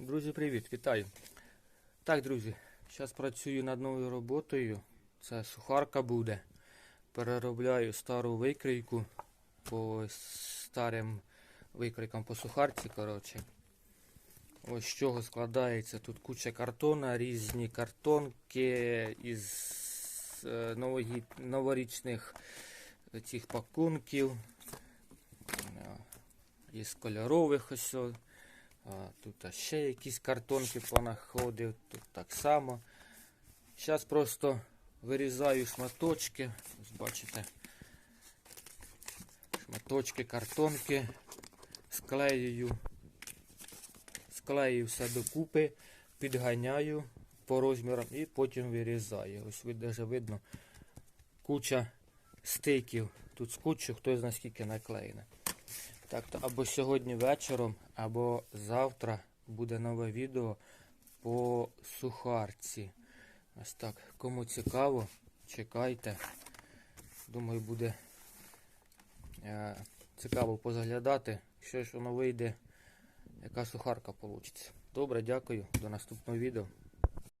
Друзі, привіт, вітаю. Так, друзі, зараз працюю над новою роботою. Це сухарка буде. Переробляю стару викрійку по старим викрійкам по сухарці. коротше. Ось з чого складається. Тут куча картона, різні картонки із е, новорічних цих пакунків. Е, Із кольорових ось. А, тут ще якісь картонки понаходив, тут так само. Зараз просто вирізаю шматочки. Ось бачите. Шматочки, картонки. Склеюю. Склею все докупи, підганяю по розмірам і потім вирізаю. Ось ви даже видно куча стиків. Тут скотчу, хто знає скільки наклеєно. Так, то або сьогодні вечором, або завтра буде нове відео по сухарці. Ось так. Кому цікаво, чекайте. Думаю, буде е, цікаво позаглядати. Що ж воно вийде, яка сухарка вийде. Добре, дякую. До наступного відео.